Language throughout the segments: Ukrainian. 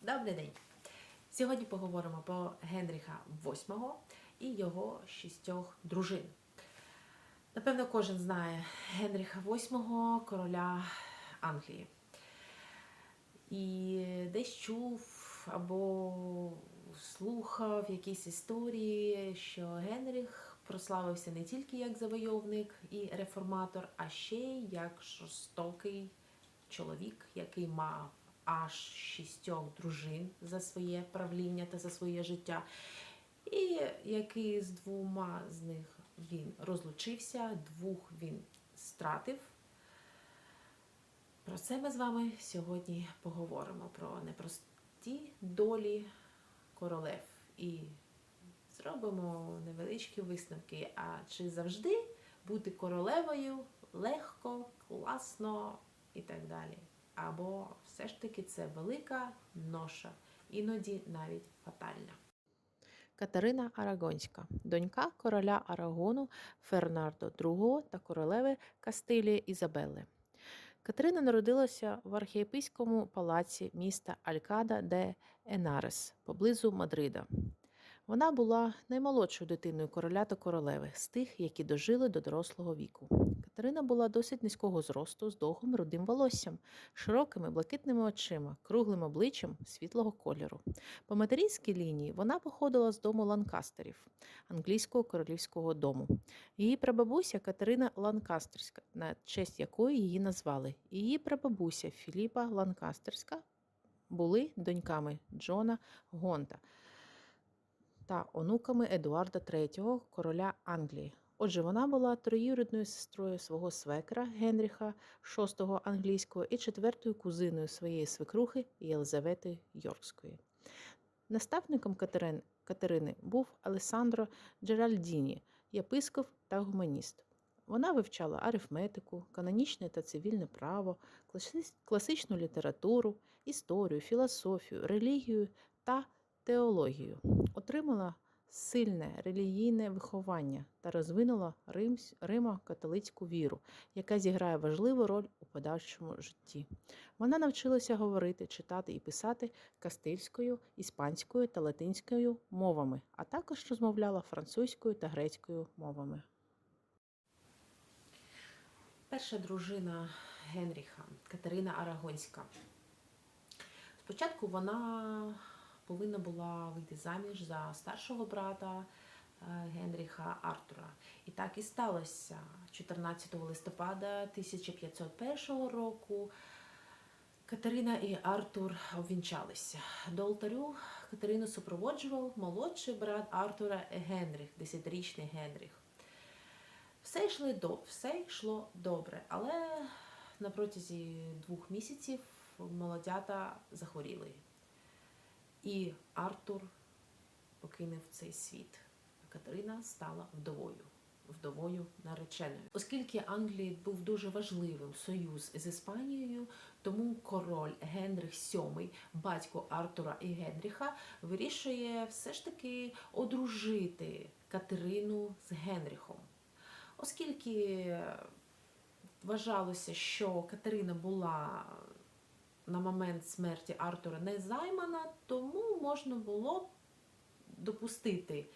Добрий день! Сьогодні поговоримо про Генріха VIII і його шістьох дружин. Напевно, кожен знає Генріха VIII, короля Англії. І десь чув або слухав якісь історії, що Генріх прославився не тільки як завойовник і реформатор, а ще й як жорстокий чоловік, який мав аж шістьох дружин за своє правління та за своє життя, і який з двома з них він розлучився, двох він стратив. Про це ми з вами сьогодні поговоримо про непрості долі королев і зробимо невеличкі висновки. А чи завжди бути королевою легко, класно і так далі? Або все ж таки це велика ноша, іноді навіть фатальна. Катерина Арагонська, донька короля Арагону Фернардо II та королеви Кастилії Ізабелли. Катерина народилася в архієпейському палаці міста Алькада де Енарес поблизу Мадрида. Вона була наймолодшою дитиною короля та королеви з тих, які дожили до дорослого віку. Катерина була досить низького зросту, з довгим рудим волоссям, широкими блакитними очима, круглим обличчям світлого кольору. По материнській лінії вона походила з дому Ланкастерів, англійського королівського дому. Її прабабуся Катерина Ланкастерська, на честь якої її назвали. Її прабабуся Філіпа Ланкастерська були доньками Джона Гонта та онуками Едуарда III, короля Англії. Отже, вона була троюрідною сестрою свого свекра Генріха VI англійського і четвертою кузиною своєї свекрухи Єлизавети Йоркської. Наставником Катерин, Катерини був Алесандро Джеральдіні, єпископ та гуманіст. Вона вивчала арифметику, канонічне та цивільне право, класичну літературу, історію, філософію, релігію та теологію. Отримала сильне релігійне виховання та розвинула Римсь, Римо-католицьку віру, яка зіграє важливу роль у подальшому житті. Вона навчилася говорити, читати і писати кастильською, іспанською та латинською мовами, а також розмовляла французькою та грецькою мовами. Перша дружина Генріха Катерина Арагонська. Спочатку вона повинна була вийти заміж за старшого брата е, Генріха Артура. І так і сталося 14 листопада 1501 року. Катерина і Артур обвінчалися. До алтарю Катерину супроводжував молодший брат Артура Генріх, 10-річний Генріх. Все йшло, до, все йшло добре, але на протязі двох місяців молодята захворіли. І Артур покинув цей світ. Катерина стала вдовою, вдовою нареченою. Оскільки Англії був дуже важливим союз з Іспанією, тому король Генріх VII, батько Артура і Генріха, вирішує все ж таки одружити Катерину з Генріхом. Оскільки вважалося, що Катерина була на момент смерті Артура не займана, тому можна було допустити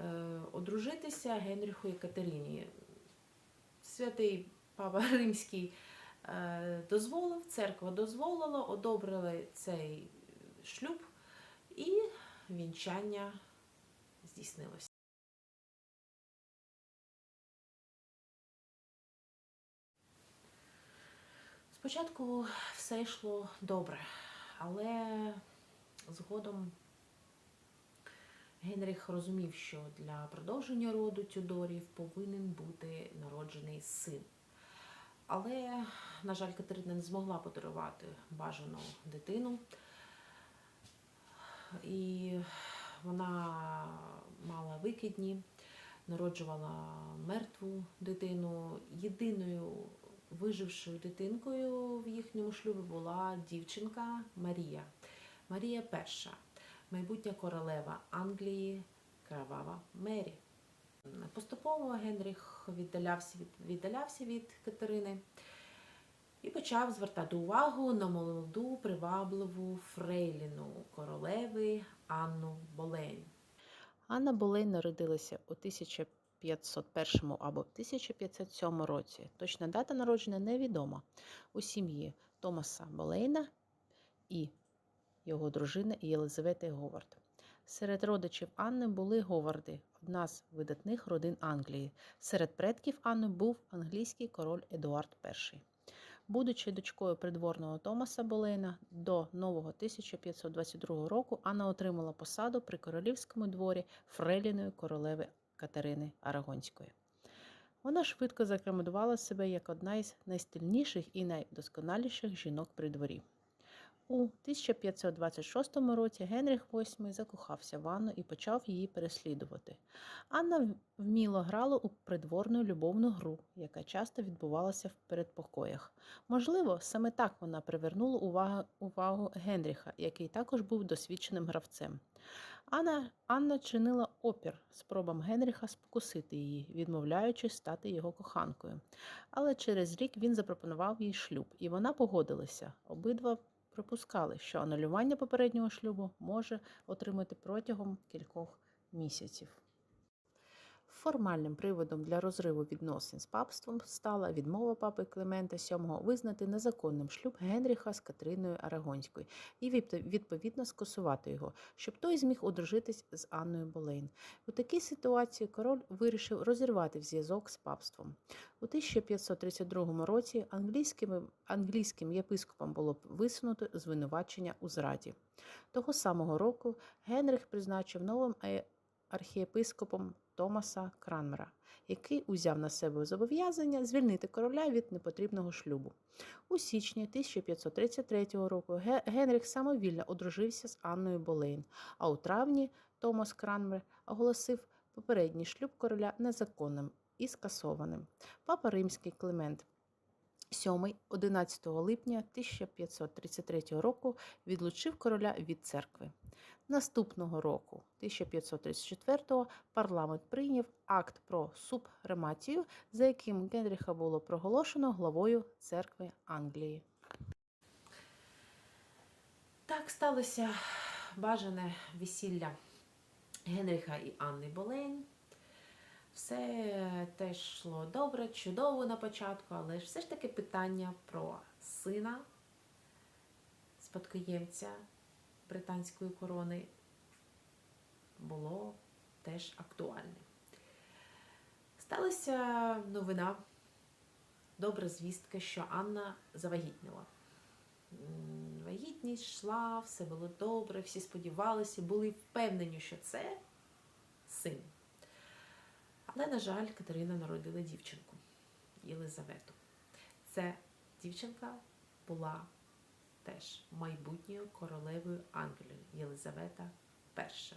е, одружитися Генріху і Катерині. Святий Папа Римський е, дозволив, церква дозволила, одобрили цей шлюб і вінчання здійснилося. Спочатку все йшло добре, але згодом Генріх розумів, що для продовження роду Тюдорів повинен бути народжений син. Але, на жаль, Катерина не змогла подарувати бажану дитину. І вона мала викидні, народжувала мертву дитину. Єдиною вижившою дитинкою в їхньому шлюбі була дівчинка Марія. Марія перша, майбутня королева Англії, кровава Мері. Поступово Генріх віддалявся від, віддалявся від Катерини. і почав звертати увагу на молоду привабливу фрейліну королеви Анну Болейн. Анна Болейн народилася у 1501 або 1507 році. Точна дата народження невідома. У сім'ї Томаса Болейна і його дружини Єлизавети Говард. Серед родичів Анни були Говарди, одна з видатних родин Англії. Серед предків Анни був англійський король Едуард І. Будучи дочкою придворного Томаса Болейна, до нового 1522 року Анна отримала посаду при королівському дворі фрейліною королеви Катерини Арагонської. Вона швидко закремодувала себе як одна із найстильніших і найдосконаліших жінок при дворі. У 1526 році Генріх VIII закохався в Анну і почав її переслідувати. Анна вміло грала у придворну любовну гру, яка часто відбувалася в передпокоях. Можливо, саме так вона привернула увагу, увагу Генріха, який також був досвідченим гравцем. Анна, Анна чинила опір спробам Генріха спокусити її, відмовляючись стати його коханкою. Але через рік він запропонував їй шлюб, і вона погодилася. Обидва припускали, що анулювання попереднього шлюбу може отримати протягом кількох місяців. Формальним приводом для розриву відносин з папством стала відмова папи Климента VII визнати незаконним шлюб Генріха з Катериною Арагонською і відповідно скасувати його, щоб той зміг одружитись з Анною Болейн. У такій ситуації король вирішив розірвати зв'язок з папством. У 1532 році англійським, англійським єпископам було висунуто звинувачення у зраді. Того самого року Генріх призначив новим архієпископом Томаса Кранмера, який узяв на себе зобов'язання звільнити короля від непотрібного шлюбу. У січні 1533 року Генріх самовільно одружився з Анною Болейн, а у травні Томас Кранмер оголосив попередній шлюб короля незаконним і скасованим. Папа Римський Климент 7 11 липня 1533 року відлучив короля від церкви. Наступного року, 1534-го, парламент прийняв акт про субрематію, за яким Генріха було проголошено главою церкви Англії. Так сталося бажане весілля Генріха і Анни Болейн. Все теж йшло добре, чудово на початку, але ж все ж таки питання про сина, спадкоємця британської корони було теж актуальне. Сталася новина, добра звістка, що Анна завагітніла. Вагітність йшла, все було добре, всі сподівалися, були впевнені, що це син. Але, на жаль, Катерина народила дівчинку Єлизавету. Це дівчинка була теж майбутньою королевою Англії Єлизавета І.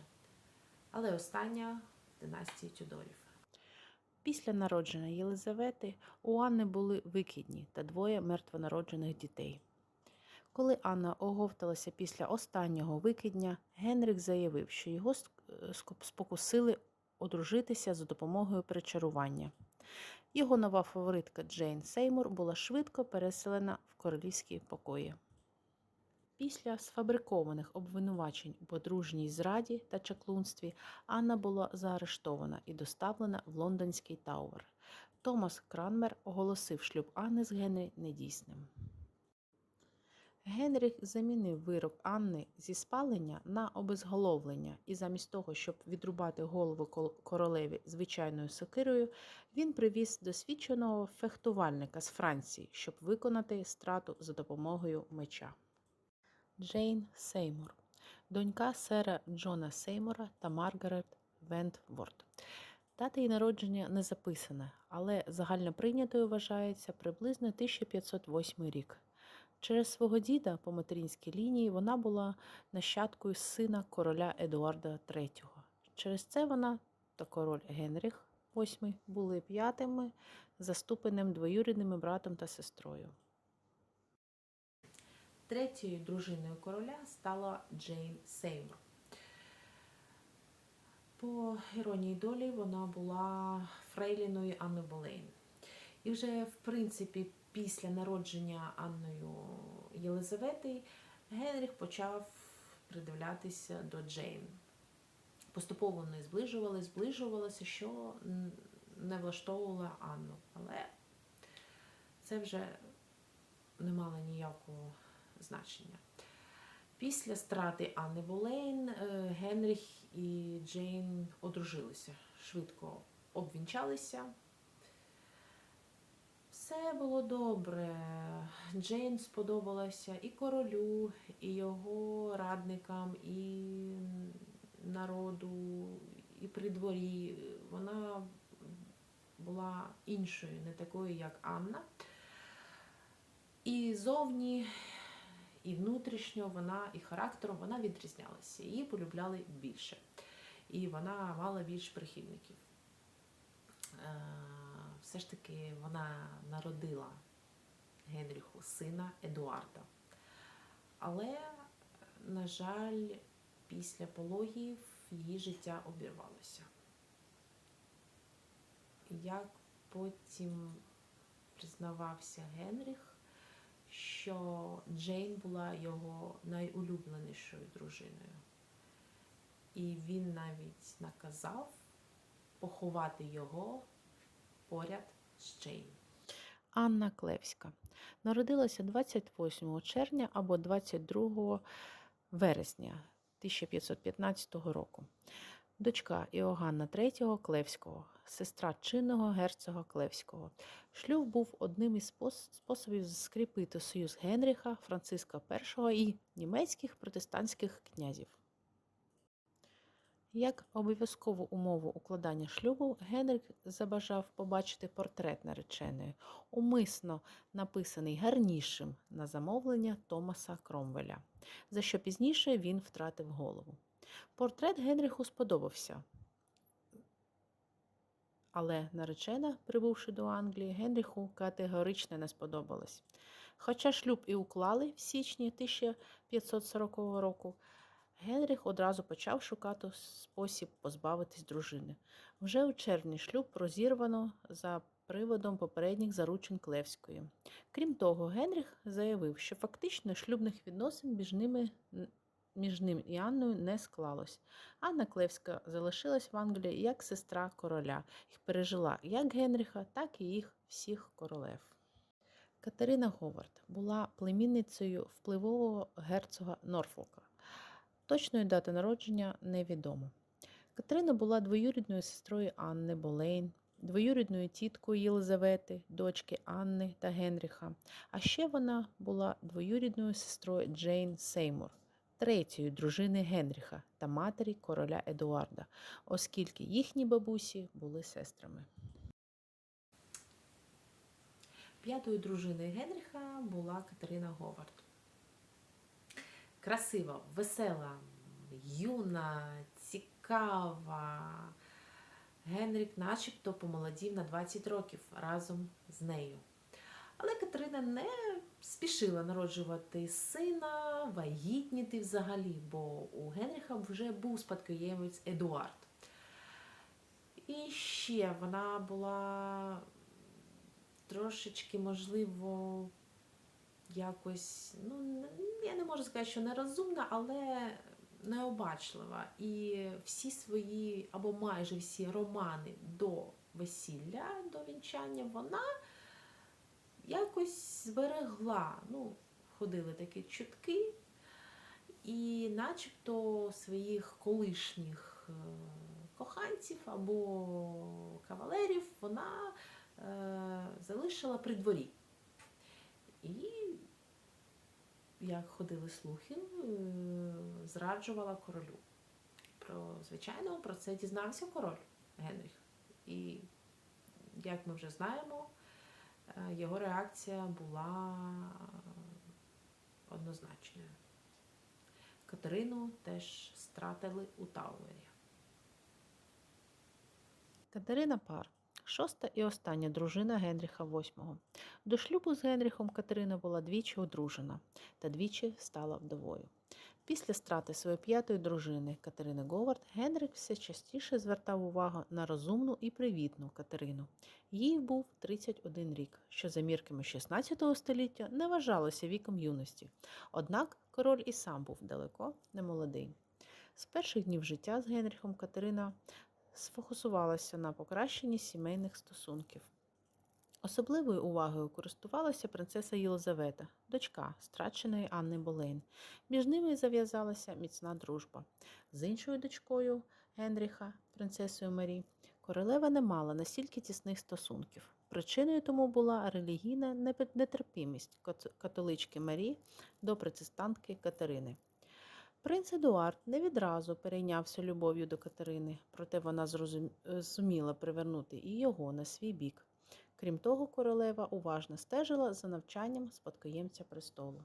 Але остання династії Тюдорів. Після народження Єлизавети у Анни були викидні та двоє мертвонароджених дітей. Коли Анна оговталася після останнього викидня, Генрік заявив, що його спокусили одружитися за допомогою причарування. Його нова фаворитка Джейн Сеймур була швидко переселена в королівські покої. Після сфабрикованих обвинувачень у подружній зраді та чаклунстві Анна була заарештована і доставлена в лондонський Тауер. Томас Кранмер оголосив шлюб Анни з Генрі недійсним. Генріх замінив вирок Анни зі спалення на обезголовлення, і замість того, щоб відрубати голову королеві звичайною сокирою, він привіз досвідченого фехтувальника з Франції, щоб виконати страту за допомогою меча. Джейн Сеймур, донька сера Джона Сеймура та Маргарет Вентворд. Дата її народження не записана, але загальноприйнятою вважається приблизно 1508 рік. Через свого діда по материнській лінії вона була нащадкою сина короля Едуарда III. Через це вона та король Генріх VIII були п'ятими заступеним двоюрідними братом та сестрою. Третьою дружиною короля стала Джейн Сеймур. По іронії долі вона була фрейліною Анни Болейн. І вже, в принципі, після народження Анною Єлизавети Генріх почав придивлятися до Джейн. Поступово вони зближувалися, зближувалися, що не влаштовувала Анну. Але це вже не мало ніякого значення. Після страти Анни Болейн е, Генріх і Джейн одружилися, швидко обвінчалися. Все було добре. Джейн сподобалася і королю, і його радникам, і народу, і при дворі. Вона була іншою, не такою, як Анна. І зовні, і внутрішньо вона, і характером вона відрізнялася. Її полюбляли більше. І вона мала більш прихильників. Е, Все ж таки вона народила Генріху сина Едуарда. Але, на жаль, після пологів її життя обірвалося. Як потім признавався Генріх, що Джейн була його найулюбленішою дружиною. І він навіть наказав поховати його поряд з Джейн. Анна Клевська народилася 28 червня або 22 вересня 1515 року. Дочка Іоганна III Клевського, сестра чинного герцога Клевського. Шлюб був одним із способів скріпити союз Генріха, Франциска І і німецьких протестантських князів. Як обов'язкову умову укладання шлюбу, Генрік забажав побачити портрет нареченої, умисно написаний гарнішим на замовлення Томаса Кромвеля, за що пізніше він втратив голову. Портрет Генріху сподобався. Але наречена, прибувши до Англії, Генріху категорично не сподобалась. Хоча шлюб і уклали в січні 1540 року, Генріх одразу почав шукати спосіб позбавитись дружини. Вже у червні шлюб розірвано за приводом попередніх заручин Клевської. Крім того, Генріх заявив, що фактично шлюбних відносин між ними між ним і Анною не склалось. Анна Клевська залишилась в Англії як сестра короля і пережила як Генріха, так і їх всіх королев. Катерина Говард була племінницею впливового герцога Норфолка. Точної дати народження невідомо. Катерина була двоюрідною сестрою Анни Болейн, двоюрідною тіткою Єлизавети, дочки Анни та Генріха. А ще вона була двоюрідною сестрою Джейн Сеймур, третьої дружини Генріха та матері короля Едуарда, оскільки їхні бабусі були сестрами. П'ятою дружиною Генріха була Катерина Говард. Красива, весела, юна, цікава. Генрік начебто помолодів на 20 років разом з нею. Але Катерина не спішила народжувати сина, вагітніти взагалі, бо у Генріха вже був спадкоємець Едуард. І ще вона була трошечки, можливо, якось, ну, я не можу сказати, що нерозумна, але необачлива. І всі свої, або майже всі романи до весілля, до вінчання, вона якось зберегла. Ну, ходили такі чутки, і начебто своїх колишніх е, коханців або кавалерів вона е, залишила при дворі. І, як ходили слухи, е, зраджувала королю. Про, звичайно, про це дізнався король Генріх. І, як ми вже знаємо, його реакція була однозначною. Катерину теж стратили у Тауері. Катерина Пар, шоста і остання дружина Генріха VIII. До шлюбу з Генріхом Катерина була двічі одружена та двічі стала вдовою. Після страти своєї п'ятої дружини Катерини Говард Генрик все частіше звертав увагу на розумну і привітну Катерину. Їй був 31 рік, що за мірками 16 століття не вважалося віком юності. Однак король і сам був далеко не молодий. З перших днів життя з Генріхом Катерина сфокусувалася на покращенні сімейних стосунків. Особливою увагою користувалася принцеса Єлизавета, дочка страченої Анни Болейн. Між ними зав'язалася міцна дружба. З іншою дочкою Генріха, принцесою Марі, королева не мала настільки тісних стосунків. Причиною тому була релігійна нетерпімість католички Марі до протестантки Катерини. Принц Едуард не відразу перейнявся любов'ю до Катерини, проте вона зрозум- е, привернути і його на свій бік. Крім того, королева уважно стежила за навчанням спадкоємця престолу.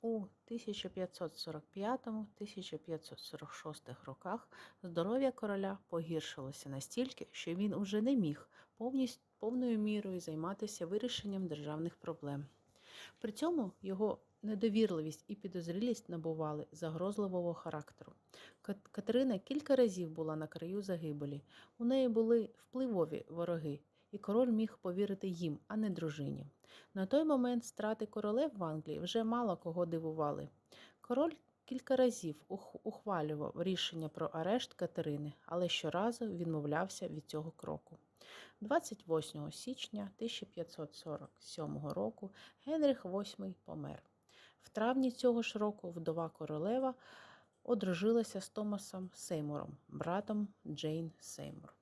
У 1545-1546 роках здоров'я короля погіршилося настільки, що він уже не міг повністю повною мірою займатися вирішенням державних проблем. При цьому його недовірливість і підозрілість набували загрозливого характеру. Катерина кілька разів була на краю загибелі. У неї були впливові вороги, і король міг повірити їм, а не дружині. На той момент страти королев в Англії вже мало кого дивували. Король кілька разів ухвалював рішення про арешт Катерини, але щоразу відмовлявся від цього кроку. 28 січня 1547 року Генріх VIII помер. В травні цього ж року вдова королева одружилася з Томасом Сеймуром, братом Джейн Сеймур.